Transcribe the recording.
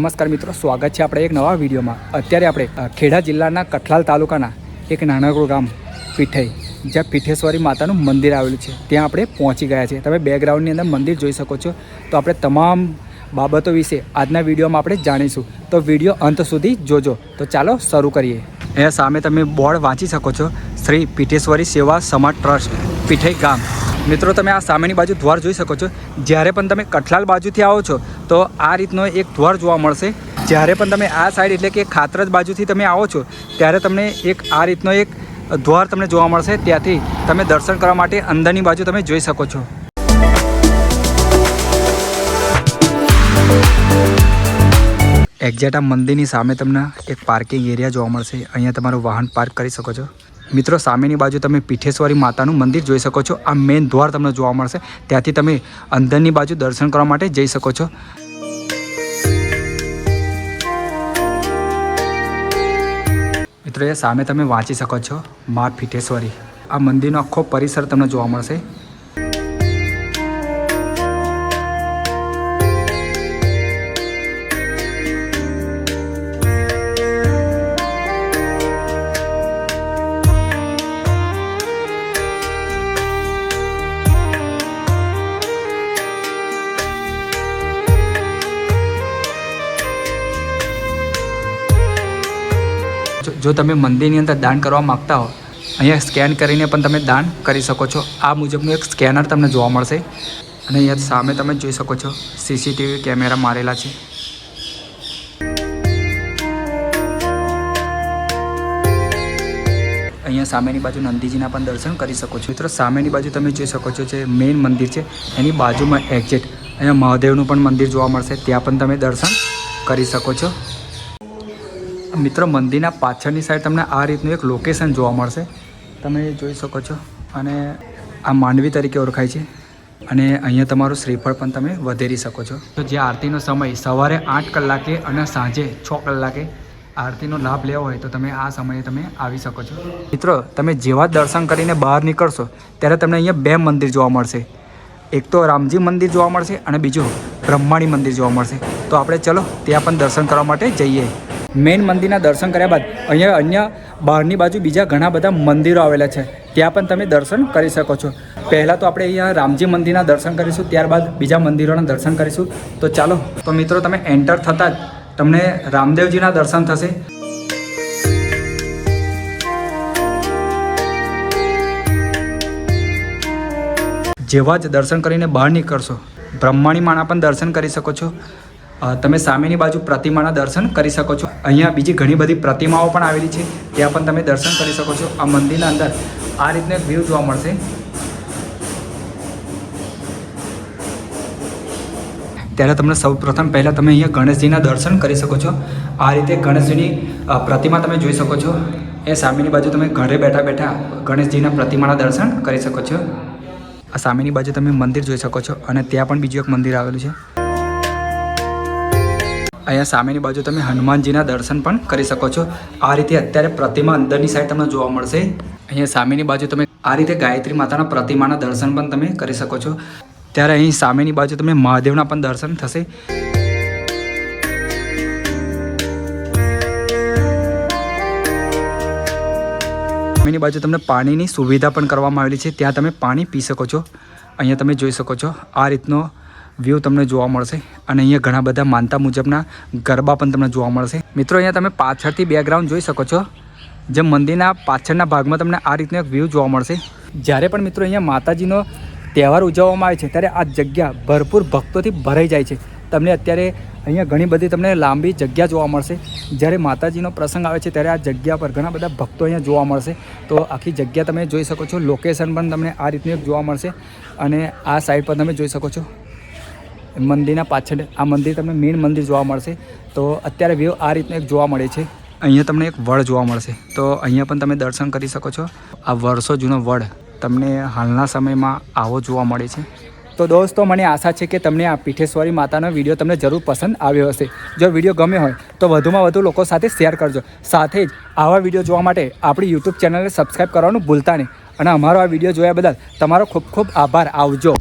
નમસ્કાર મિત્રો, સ્વાગત છે આપણે એક નવા વિડીયોમાં. અત્યારે આપણે ખેડા જિલ્લાના કઠલાલ તાલુકાના એક નાનકડું ગામ પીઠઈ, જ્યાં પીઠેશ્વરી માતાનું મંદિર આવેલું છે. ત્યાં આપણે પહોંચી ગયા છીએ. તમે બેકગ્રાઉન્ડની અંદર મંદિર જોઈ શકો છો. તો આપણે તમામ બાબતો વિશે આજના વિડીયોમાં આપણે જાણીશું. તો વીડિયો અંત સુધી જોજો. તો ચાલો શરૂ કરીએ. એ સામે તમે બોર્ડ વાંચી શકો છો. શ્રી પીઠેશ્વરી સેવા સમાજ ટ્રસ્ટ, પીઠઈ ગામ. મિત્રો, તમે આ સામેની બાજુ દ્વાર જોઈ શકો છો. જ્યારે પણ તમે કઠલાલ બાજુથી આવો છો, તો આ રીતનો એક દ્વાર જોવા મળશે. જ્યારે પણ તમે આ સાઈડ એટલે કે ખાતરજ બાજુથી તમે આવો છો, ત્યારે તમને એક આ રીતનો એક દ્વાર તમને જોવા મળશે. ત્યાંથી તમે દર્શન કરવા માટે અંદરની બાજુ તમે જોઈ શકો છો. એક્ઝેક્ટ આ મંદિરની સામે તમને એક પાર્કિંગ એરિયા જોવા મળશે. અહીંયા તમારું વાહન પાર્ક કરી શકો છો. મિત્રો, સામેની બાજુ તમે પીઠેશ્વરી માતાનું મંદિર જોઈ શકો છો. આ મેઇન દ્વાર તમને જોવા મળશે. ત્યાંથી તમે અંદરની બાજુ દર્શન કરવા માટે જઈ શકો છો. મિત્રો, એ સામે તમે વાંચી શકો છો, મા પીઠેશ્વરી. આ મંદિરનો આખો પરિસર તમને જોવા મળશે. જો- તમે મંદિરની અંદર દાન કરવા માગતા હો, અહીંયા સ્કેન કરીને પણ તમે દાન કરી શકો છો. આ મુજબનું એક સ્કેનર તમને જોવા મળશે. અને અહીંયા સામે તમે જોઈ શકો છો સીસીટીવી કેમેરા મારેલા છે. અહીંયા સામેની બાજુ નંદીજીના પણ દર્શન કરી શકો છો. મિત્રો, સામેની બાજુ તમે જોઈ શકો છો જે મેઇન મંદિર છે, એની બાજુમાં એક્ઝેક્ટ અહીંયા મહાદેવનું પણ મંદિર જોવા મળશે. ત્યાં પણ તમે દર્શન કરી શકો છો. મિત્રો, મંદિરના પાછળની સાઈડ તમને આ રીતનું એક લોકેશન જોવા મળશે. તમે જોઈ શકો છો. અને આ માંડવી તરીકે ઓળખાય છે. અને અહીંયા તમારું શ્રીફળ પણ તમે વધેરી શકો છો. તો જે આરતીનો સમય સવારે આઠ કલાકે અને સાંજે છ કલાકે આરતીનો લાભ લેવો હોય તો તમે આ સમયે તમે આવી શકો છો. મિત્રો, તમે જેવા દર્શન કરીને બહાર નીકળશો, ત્યારે તમને અહીંયા બે મંદિર જોવા મળશે. એક તો રામજી મંદિર જોવા મળશે અને બીજું બ્રહ્માણી મંદિર જોવા મળશે. તો આપણે ચલો ત્યાં પણ દર્શન કરવા માટે જઈએ. મેઇન મંદિરના દર્શન કર્યા બાદ અહીંયા અન્ય બહારની બાજુ બીજા ઘણા બધા મંદિરો આવેલા છે. ત્યાં પણ તમે દર્શન કરી શકો છો. પહેલાં તો આપણે અહીંયા રામજી મંદિરના દર્શન કરીશું, ત્યારબાદ બીજા મંદિરોના દર્શન કરીશું. તો ચાલો, તો મિત્રો તમે એન્ટર થતાં જ તમને રામદેવજીના દર્શન થશે. જેવા જ દર્શન કરીને બહાર નીકળશો. બ્રહ્માણી માના પણ દર્શન કરી શકો છો. તમે સામેની બાજુ પ્રતિમાના દર્શન કરી શકો છો. અહીંયા બીજી ઘણી બધી પ્રતિમાઓ પણ આવેલી છે. ત્યાં પણ તમે દર્શન કરી શકો છો. આ મંદિરના અંદર આ રીતનો વ્યૂ જોવા મળશે. ત્યારે તમને સૌ પ્રથમ પહેલાં તમે અહીંયા ગણેશજીના દર્શન કરી શકો છો. આ રીતે ગણેશજીની પ્રતિમા તમે જોઈ શકો છો. એ સામેની બાજુ તમે ઘરે બેઠા બેઠા ગણેશજીના પ્રતિમાના દર્શન કરી શકો છો. આ સામેની બાજુ તમે મંદિર જોઈ શકો છો અને ત્યાં પણ બીજું એક મંદિર આવેલું છે. અહીંયા સામેની બાજુ તમે હનુમાનજીના દર્શન પણ કરી શકો છો. આ રીતે અત્યારે પ્રતિમા અંદરની સાઈડ તમને જોવા મળશે. અહીંયા સામેની બાજુ તમે આ રીતે ગાયત્રી માતાના પ્રતિમાના દર્શન પણ તમે કરી શકો છો. ત્યારે અહીં સામેની બાજુ તમે મહાદેવના પણ દર્શન થશે. સામેની બાજુ તમને પાણીની સુવિધા પણ કરવામાં આવેલી છે. ત્યાં તમે પાણી પી શકો છો. અહીંયા તમે જોઈ શકો છો આ રીતનો વ્યૂ તમને જોવા મળશે. અને અહીંયા ઘણા બધા માનતા મુજબના ગરબા પણ તમને જોવા મળશે. મિત્રો, અહીંયા તમે પાછળથી બેકગ્રાઉન્ડ જોઈ શકો છો. જે મંદિરના પાછળના ભાગમાં તમને આ રીતનો એક વ્યૂ જોવા મળશે. જ્યારે પણ મિત્રો અહીંયા માતાજીનો તહેવાર ઉજવવામાં આવે છે, ત્યારે આ જગ્યા ભરપૂર ભક્તોથી ભરાઈ જાય છે. તમને અત્યારે અહીંયા ઘણી બધી તમને લાંબી જગ્યા જોવા મળશે. જ્યારે માતાજીનો પ્રસંગ આવે છે, ત્યારે આ જગ્યા પર ઘણા બધા ભક્તો અહીંયા જોવા મળશે. તો આખી જગ્યા તમે જોઈ શકો છો. લોકેશન પણ તમને આ રીતનું જોવા મળશે. અને આ સાઈડ પર તમે જોઈ શકો છો. મંદિરના પાછળ આ મંદિર તમને મેઇન મંદિર જોવા મળશે. તો અત્યારે વ્યૂ આ રીતનો એક જોવા મળે છે. અહીંયા તમને એક વડ જોવા મળશે. તો અહીંયા પણ તમે દર્શન કરી શકો છો. આ વર્ષો જૂનો વડ તમને હાલના સમયમાં આવો જોવા મળે છે. તો દોસ્તો, મને આશા છે કે તમને આ પીઠેશ્વરી માતાનો વીડિયો તમને જરૂર પસંદ આવ્યો હશે. જો વીડિયો ગમ્યો હોય, તો વધુમાં વધુ લોકો સાથે શેર કરજો. સાથે જ આવા વીડિયો જોવા માટે આપણી યુટ્યુબ ચેનલને સબસ્ક્રાઈબ કરવાનું ભૂલતા નહીં. અને અમારો આ વીડિયો જોયા બદલ તમારો ખૂબ ખૂબ આભાર. આવજો.